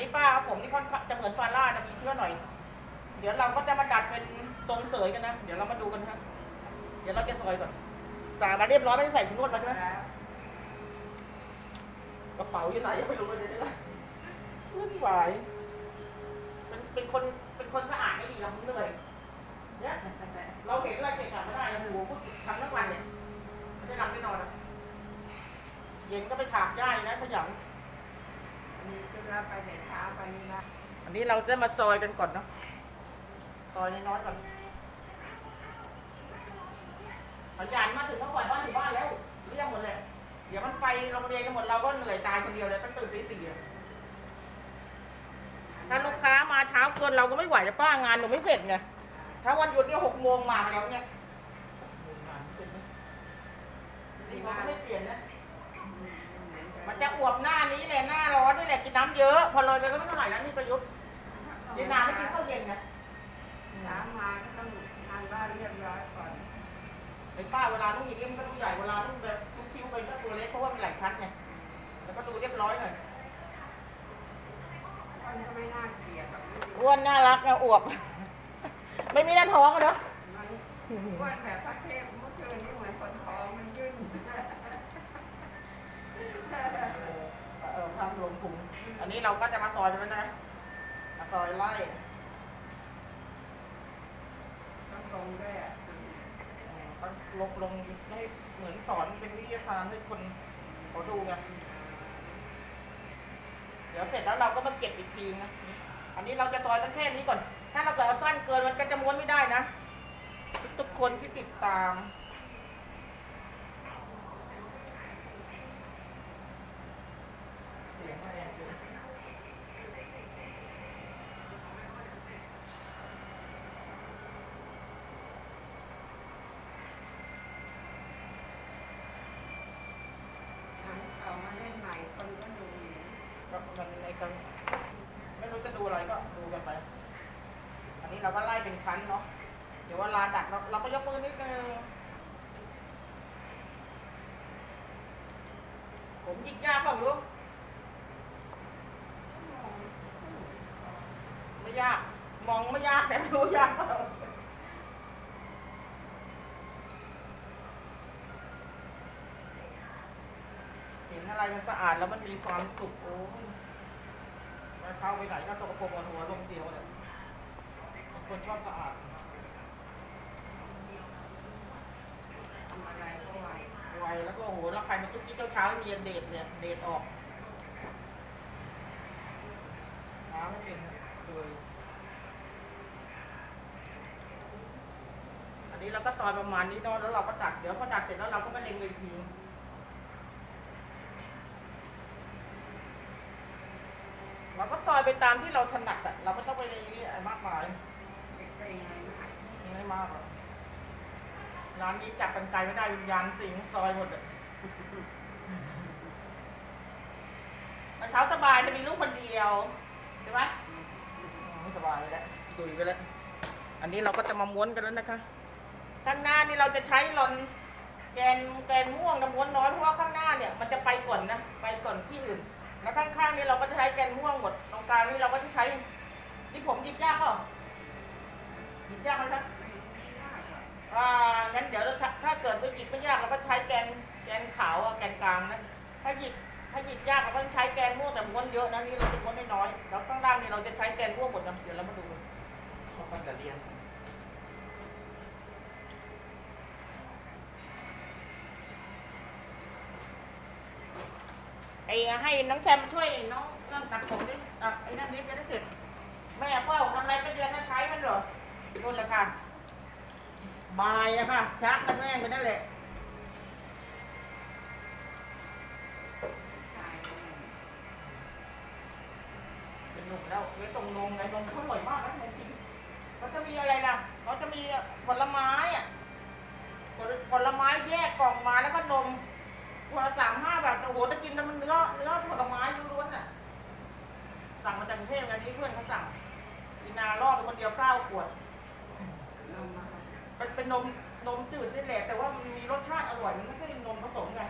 นี้ป้าครับผมนี่ค่อนข้างจะเหมือนฟาร่านะมีเชื่อหน่อย เดี๋ยวเราก็จะมาดัดเป็นทรงเสยกันนะ เดี๋ยวเรามาดูกันครับเดี๋ยวเราจะซอยก่อนสามาเรียบร้อยไม่ได้ใส่ถุงนวดมาใช่ไหมแล้วกระเป๋าอยู่ไหนยังไม่รู้เลยเนี่ยวุ่นวายเป็นเป็นคนเป็นคนสะอาดไม่ดีเราเหนื่อยเนี่ยเราเห็นอะไรเกะกะไม่ได้โอ้โหพูดทำทั้งวันเนี่ยไม่ได้หลับไม่นอนอะเย็นก็ไปถากหญ้าอีกนะขยัน อันนี้เราไปแต่เช้าไปนี่ละอันนี้เราจะมาซอยกันก่อนเนาะซอยน้อยๆก่อนขยันมาถึงเมื่อก่อนบ้านอยู่บ้านแล้วเรียกหมดเลยเดี๋ยวมันไปโรงเรียนกันหมดเราก็เหนื่อยตายคนเดียวเลยต้องตื่นตีสี่อะถ้าลูกค้ามาเช้าเกินเราก็ไม่ไหวจะป้างานหนูไม่เสร็จไงถ้าวันหยุดเนี่ยหกโมงมาแล้วเนี่ยนี่เขาก็ไม่เปลี่ยนนะมันจะอวบหน้านี้แหละหน้าร้อนนี่แหละ กินน้ำเยอะ พอเลยไปก็ไม่เท่าไหร่แล้วนี่ประยุทธ์นี่นาไม่กินข้าวเย็นนะเช้ามาก็ต้องทานบ้านเรียบร้อยก่อนไอ้ป้าเวลาลูกอย่างนี้มันก็ดูใหญ่เวลาลูกแบบลูกคิ้วไปก็ตัวเล็กเพราะว่ามันไหลายชั้นไงแล้วก็ดูเรียบร้อยหน่อยคนก็ไม่น่าเกลียดแบบนี้อ้วนน่ารักนะอวบ ไม่มีหน้าท้องอะเนาะมันอ้วนแบบพระเทพเมื่อคืนนี่เหมือนคนท้องมันยื่น เออทางรวมพุง อันนี้เราก็จะมาซอยกันแล้วนะมาซอยไล่ต้องลงด้วยอะต้องลงลงให้เหมือนสอนเป็นวิทยาทานให้คนเขาดูไงเดี๋ยวเสร็จแล้วเราก็มาเก็บอีกทีนะ อันนี้เราจะซอยตั้งแค่นี้ก่อน ถ้าเราเกิดเอาสั้นเกินมันก็จะม้วนไม่ได้นะ ทุกคนที่ติดตาม เสียงอะไรอะเสียง เอามาเล่นใหม่คนก็ดูอยู่ ก็มันในกัน ไม่รู้จะดูอะไรก็ดูกันไป อันนี้เราก็ไล่เป็นชั้นเนาะ เดี๋ยวเวลาดัดเราเราก็ยกมือนิดนึง ผมหยิกยากเปล่าลูกไม่ยาก มองไม่ยากแต่ไม่รู้ยากเปล่าเห็นอะไรมันสะอาดแล้วมันมีความสุขโอ้ย เข้าไปไหนก็ตกปรกหัวลมเดียวเลยบางคนชอบสะอาดทำอะไรก็ไวไวแล้วก็โอ้โหแล้วใครมาจุ๊กจิ๊กเช้าๆมีเดทเนี่ยเดทออกน้าไม่เป็นเลยอันนี้เราก็ตอนประมาณนี้เนาะแล้วเราก็ดัดเดี๋ยวพอดัดเสร็จแล้วเราก็มาเล็งเวทีเราก็ ตามที่เราถนัดอะเราไม่ต้องไปนี่อะไรมากมายเด็กก็ยังไม่หายไม่มากหรอกร้านนี้จับกันไกลไม่ได้วิญญาณสิงซอยหมดเลยมันเท้าสบายจะมีลูกคนเดียวใช่ไหมสบายไปแล้วดุยไปแล้วอันนี้เราก็จะมาม้วนกันแล้วนะคะข้างหน้านี่เราจะใช้รอนแกนแกนม่วงนะม้วนน้อยเพราะว่าข้างหน้าเนี่ย มันจะไปก่อนนะไปก่อนที่อื่น แล้วข้างๆนี่เราก็จะใช้แกนม่วงหมด ตรงกลางนี่เราก็จะใช้นี่ผมหยิบยากเปล่าหยิบยากไหมครับอ่างั้นเดี๋ยวเราถ้าเกิดว่หยิบไม่ยากเราก็ใช้แกนแกนขาวอะแกนกลางนะ ถ้าหยิบถ้าหยิบยากเราก็ใช้แกนม่วงแต่ม้วนเยอะนะนี่เราจะม้วนน้อยๆแล้วข้างล่างนี่เราจะใช้แกนม่วงหมดนะเดี๋ยวเรามาดูกันเขาก็จะเรียน ไอ้ให้น้องแซมมาช่วยน้องเรื่องตัดผมดิอะไอ้นั่นนี่จะได้เสร็จแม่เฝ้าทำอะไรเป็นเดือนนะใช้มันเหรอนู่นแหละค่ะบายนะคะชักกันแม่งไปนั่นแหละเป็นหนุ่มแล้วไว้ตรงนมไงนมเขาอร่อยมากนะนมจริงเขาจะมีอะไรนะเขาจะมีผลไม้อะผลผลไม้แยกกล่องมาแล้วก็นม หัวละสามห้าแบบโอ้โหจะกินแต่มันเนื้อเนื้อผลไม้ล้วนๆน่ะ สั่งมาจากกรุงเทพอันนี้เพื่อนเขาสั่งกินนาล่อเป็นคนเดียวเก้าขวดเป็นเป็นนมนมจืดนี่แหละ แต่ว่ามันมีรสชาติอร่อยมันไม่ใช่นมผสมไง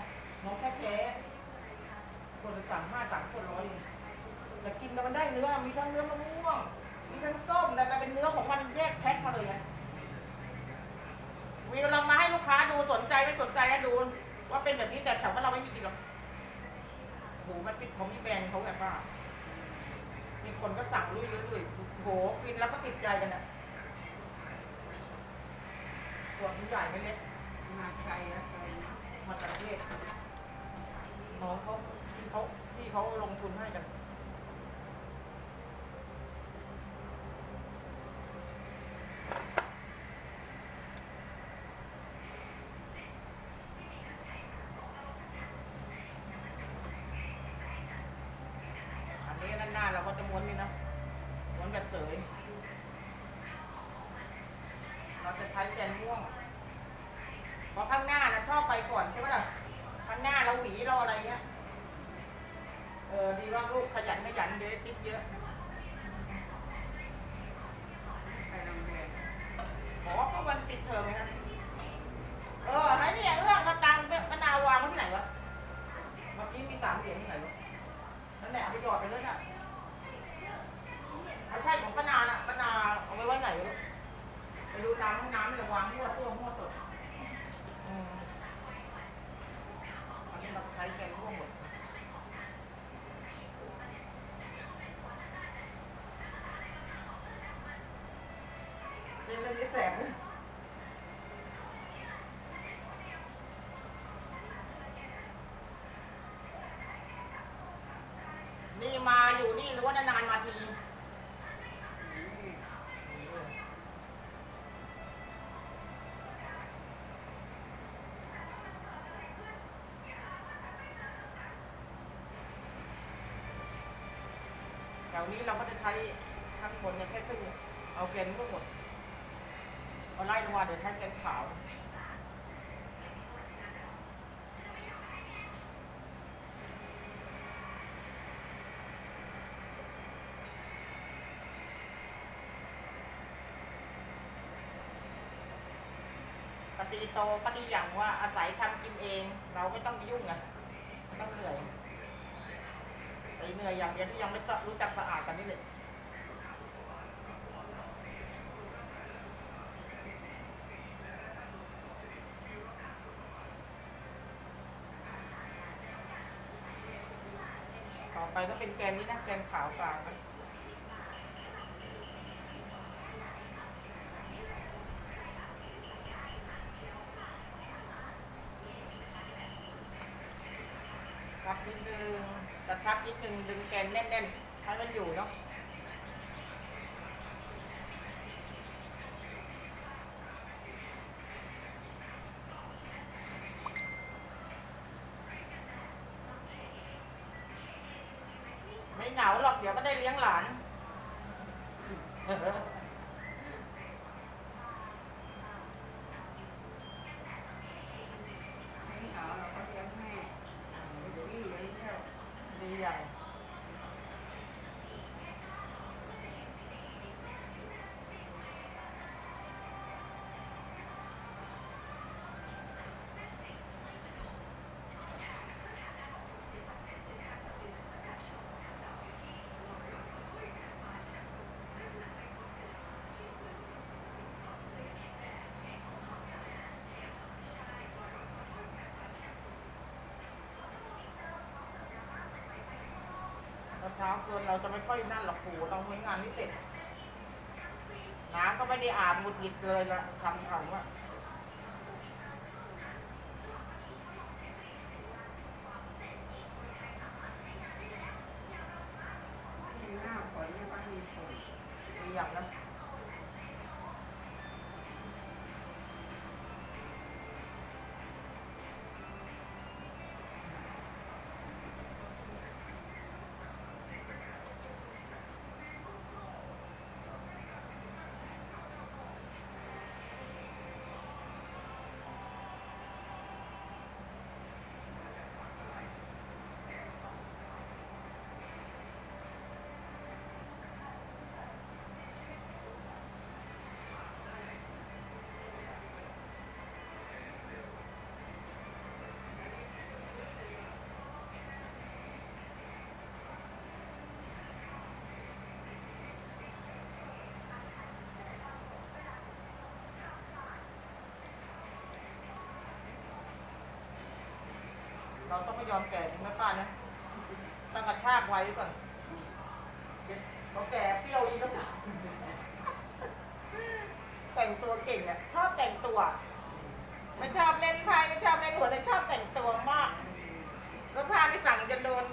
นมแค่แค่คนละสามห้าสามคนร้อยแต่กินแต่มันได้เนื้อมีทั้งเนื้อมะม่วงมีทั้งส้มแต่เป็นเนื้อของมันแยกแพ็คมาเลยไงวีวเรามาให้ลูกค้าดูสนใจไม่สนใจนะดู ว่าเป็นแบบนี้แต่แถวบ้านเราไม่มีกินหรอกโอ้โหมันปิดเขามีแบรนด์เขาแบบว่ามีคนก็สั่งลุยๆๆโอ้โหกินแล้วก็ติดใจกันอะตัวมันใหญ่ไม่เล็กมาไกลแล้วเกินมาจากประเทศน้องเขาที่เขาที่เขาลงทุนให้กันอันนี้ด้านหน้าเราก็จะม้วนนี่นะ ม้วนแบบเสย เราจะใช้แกนม่วงเพราะข้างหน้านะชอบไปก่อนใช่ไหมล่ะข้างหน้าเราหวีเราอะไรเงี้ยเออดีว่าลูกขยันขยันเดี๋ยวได้ติดเยอะไปโรงเรียนขอก็วันปิดเทอมไหมนะเออไอ้เนี่ยเอื้องกระตังมะนาววางไว้ที่ไหนวะ เมื่อกี้มีสามเหรียญที่ไหนวะ นั่นแหละเอาไปหยอดไปเลยน่ะไม่ใช่ของป้านาน่ะป้านาเอาไว้ไว้ไหนวะไปดูน้ำห้องน้ำเลยวางมั่วตัวมั่วสดอืมอันนี้เราใช้แกงร่วมหมด เป็นเรื่องที่แสบเลยนี่มาอยู่นี่หรือว่านานๆมาทีแถวนี้เราก็จะใช้ข้างบนเนี่ยแค่ครึ่งเอาแกนก็หมด เอาไล่ลงมาเดี๋ยวใช้แกนขาวปฏิโตปฏิอย่างว่าอาศัยทำกินเอง เราไม่ต้องยุ่งอะไม่ต้องเหนื่อยแต่เหนื่อยอย่างเดียวที่ยังไม่รู้จักสะอาดกันนี่เลย ไปก็เป็นแกนนี้นะแกนขาวกลางนะชักนิดนึงจะชับนิดนึงดึงแกนแน่นๆให้มันอยู่เนาะ เหงาหรอกเดี๋ยวก็ได้เลี้ยงหลาน ไม่เหงาเราก็เลี้ยงแม่นี่เลี้ยงเที่ยว ดีอย่างตอนเช้าเกินเราจะไม่ค่อยนั่นหรอกปู่เราไม่งานนี่เสร็จน้ำก็ไม่ได้อาบหงุดหงิดเลยละคำเขาอะ ที่หน้าฝนไม่ค่อยมีฝน ดีอย่างนั้น เราต้องไม่ยอมแก่จริงนะป้านะต้องกระชากไว้ก่อนเดี๋ยวเราแก่เปรี้ยวอีกแล้วแต่งตัวเก่งอะชอบแต่งตัว ไม่ชอบเล่นไพ่ไม่ชอบเล่นหัวแต่ชอบแต่งตัวมากแล้วผ้าที่สั่งจะโดน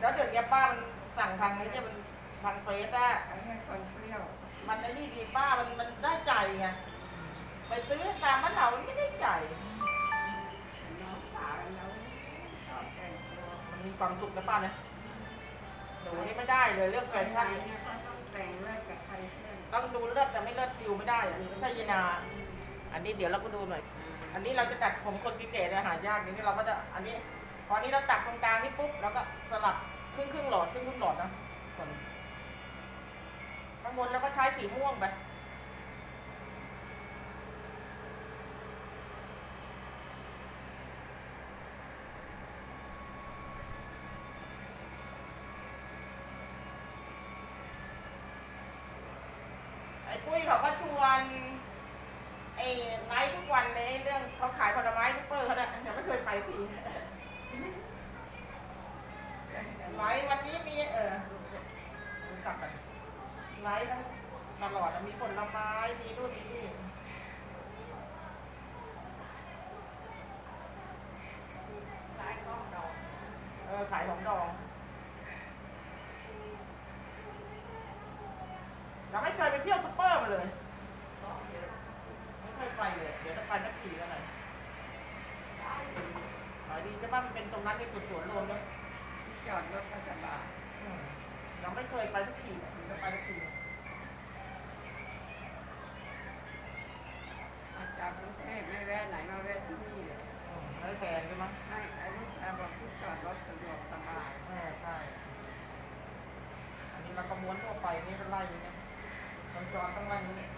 แล้วเดี๋ยวนี้ป้ามันสั่งทางนี้เนี่ยมันทางเฟซอะอันนี้คนเปรี้ยวมันไอ้นี่ดีป้ามันมันได้ใจไงไปซื้อตามบ้านเรามันไม่ได้ใจ ความสุขนะป้านะหนูนี่ไม่ได้เลยเรื่องแฟไปชั่น เนี่ยก็ต้องแต่งเลิกกับใครเพื่อนต้องดูเลือดแต่ไม่เลือดดิวไม่ได้อะไม่ใช่ยานา อันนี้เดี๋ยวเราก็ดูหน่อย อันนี้เราจะตัดผมคนพิเศษนะหายากอย่างนี้เราก็จะ อันนี้ พอนี้เราตัดตรงกลางนี่ปุ๊บเราก็สลับครึ่งครึ่งหลอดครึ่งครึ่งหลอดนะก่อนข้างบนเราก็ใช้สีม่วงไป ปุ้ยเขาก็ชวนไอ้ไลฟ์ทุกวันเลยเรื่องเขาขายผลไม้ซุปเปอร์เขาเนี่ยยังไม่เคยไปทีไลฟ์วันนี้มีเออกลับกันไลฟ์ตลอดมีผลไม้มีนู่นมีนี่ร้ายกล้องดอกเออขายของดองเราไม่เคยไปเที่ยวซุปเปอร์ เลยไม่เคยไปเลย เดี๋ยวจะไปสักทีแล้วหน่อยขายดีใช่ป่ะมันเป็นตรงนั้นเป็นจุดสวนรวมด้วยที่จอดรถก็สบายอืมเราไม่เคยไปสักทีเดี๋ยวจะไปสักที มาจากกรุงเทพไม่แวะไหนมาแวะที่นี่เลย อืมไม่แพงใช่ไหม ให้ไอ้ลูกชายบอกที่จอดรถสะดวกสบาย เออใช่ อันนี้เราก็ม้วนทั่วไปนี่ก็ไล่อยู่เนี่ยจอนจอนต้องไล่อยู่เนี่ย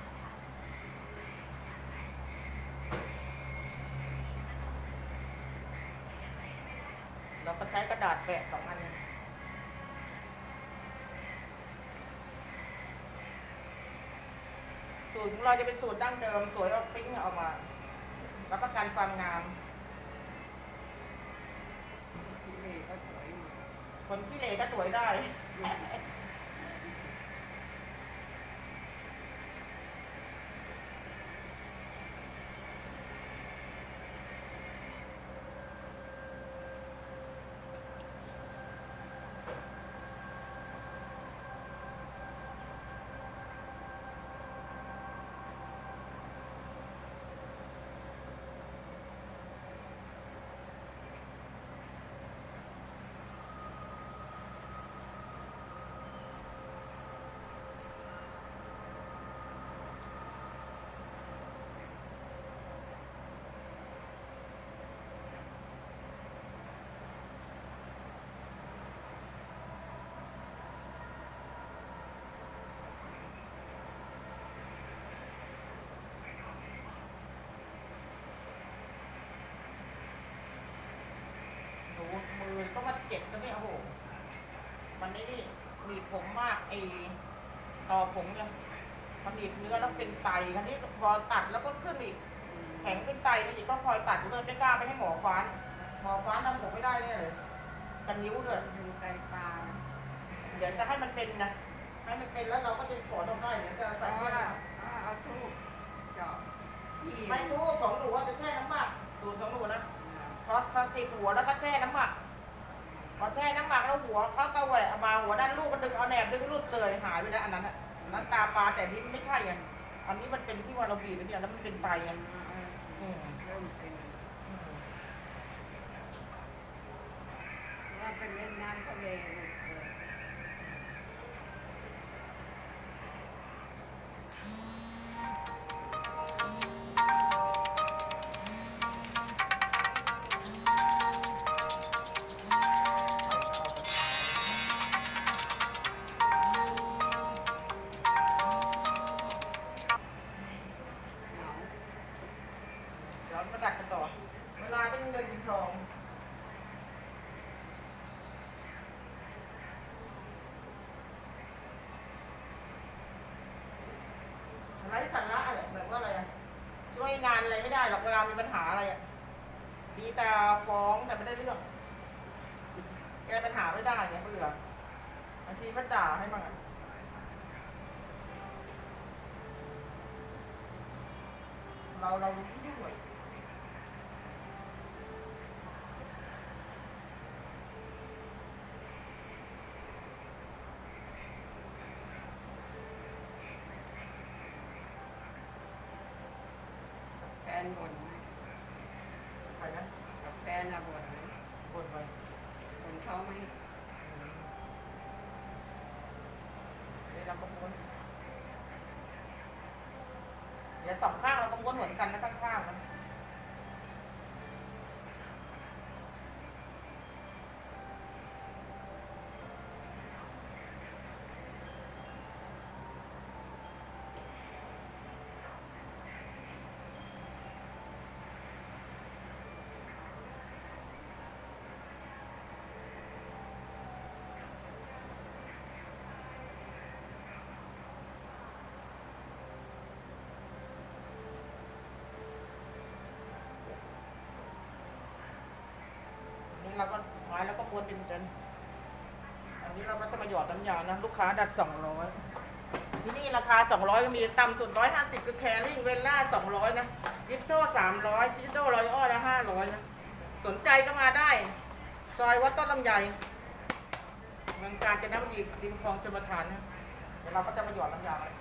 เราก็ใช้กระดาษแปะสองอันสูตรของเราจะเป็นสูตรดั้งเดิมสวยออกปิ้งออกมารับประกันความงามที่นี่ก็สวยอยู่คนที่เหล่ก็สวยได้ เจ็บแล้วเนี่ยโอ้โหมันนี่นี่หนีบผมมากไอ้ต่อผมเนี่ยมันหนีบเนื้อแล้วเป็นไตคันนี้พอตัดแล้วก็ขึ้นอีกแข็งขึ้นไตไปอีกก็คอยตัดอยู่เลยไม่กล้าไปให้หมอฟ้านหมอฟ้านทำผมไม่ได้แน่เลยกันนิ้วด้วยดูไตปลาเดี๋ยวจะให้มันเป็นนะให้มันเป็นแล้วเราก็จะขอดมได้เดี๋ยวจะเพใส่ราะไว้ว่าเอาทูบเจาะที่ไม่รู้ของหนูว่าจะแช่น้ำหมักสูตรของหนูนะพอพอติดหัวแล้วก็แช่น้ำหมัก พอแช่น้ำหมักแล้วหัวเขาก็แหวะมาหัวด้านลูกก็ดึงเอาแหนบดึงรุดเลยหายไปแล้วอันนั้นอะอันนั้นตาปลาแต่นี่ไม่ใช่ไงอันนี้มันเป็นที่ว่าเราบีบไปเนี่ยแล้วมันเป็นไตไงอืมเริ่มเป็นอืมว่าเป็นเล่นน้ำทะเลเลย งานอะไรไม่ได้หรอกเวลามีปัญหาอะไรอะดีแต่ฟ้องแต่ไม่ได้เรื่อง แก้ปัญหาไม่ได้เนี่ยเบื่อบางทีก็ด่าให้มาเราเรายุ่งเลย แฟ นบ่นไหมไปนะกับแฟนอะบ่นไหมบ่นไปบ่นเขาไหมเดี๋ยวเราก็ม้วนเดี๋ยวสองข้างเราก็ม้วนเหมือนกันนะข้างๆนะนี่ เราก็ไม้แล้วก็ม้วนเป็นจนอันนี้เราก็จะมาหยอดน้ำยานะ ลูกค้าดัดสองร้อยที่นี่ราคาสองร้อยมีต่ำสุดร้อยห้าสิบคือแคริ่งเวลล่าสองร้อยนะยิปโต้สามร้อยจิโต้ร้อยอ้อละห้าร้อยนะ สนใจก็มาได้ ซอยวัดต้นลำไยเมืองการจะนบุรีริมคลองชลประทานนะเดี๋ยวเราก็จะมาหยอดน้ำยาเลย